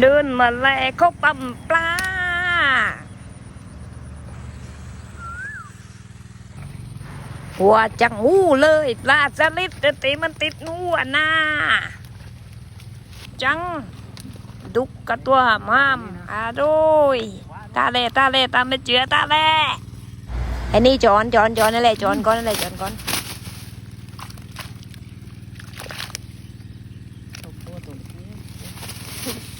เดินมาแลเขาปั๊มปลาหัวจังหูเลยปลาสลิดแต่ตีมันติดหัวหน้าจัง ดุกกระตัวมามอาโดยตาเล่ตาเล่ตาไม่เจือตาเล่ไอ้นี่จอนจอนจอนนั่นแหละจอนก่อนนั่นแหละจอนก่อน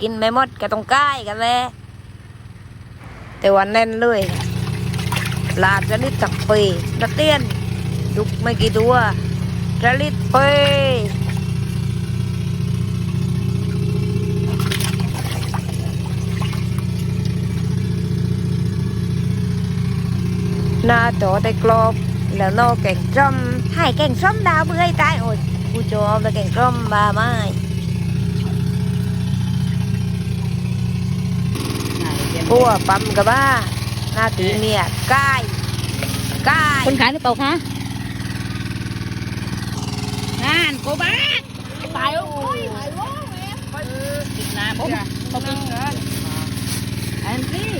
กินไม่หมดก็ต้องก้ายกันเลยแต่วันแน่นเลยลาจะลิดตักปีตะเตียนดุกไม่กี่ตัวจะลิดเปยหน้าจอได้กรอบแล้วนอกแก่งจอมให้แก่งส้มดาวเบื่อให้ตายโอ้ยกูจอมแล้วแก่งส้มบาไม้ พวกปั๊มกับบ้าหน้าตีเมียกายกายคนขายหรือเปล่าคะงานโกบ้าตายโอ้ยติดน้ำผมผมอันนี้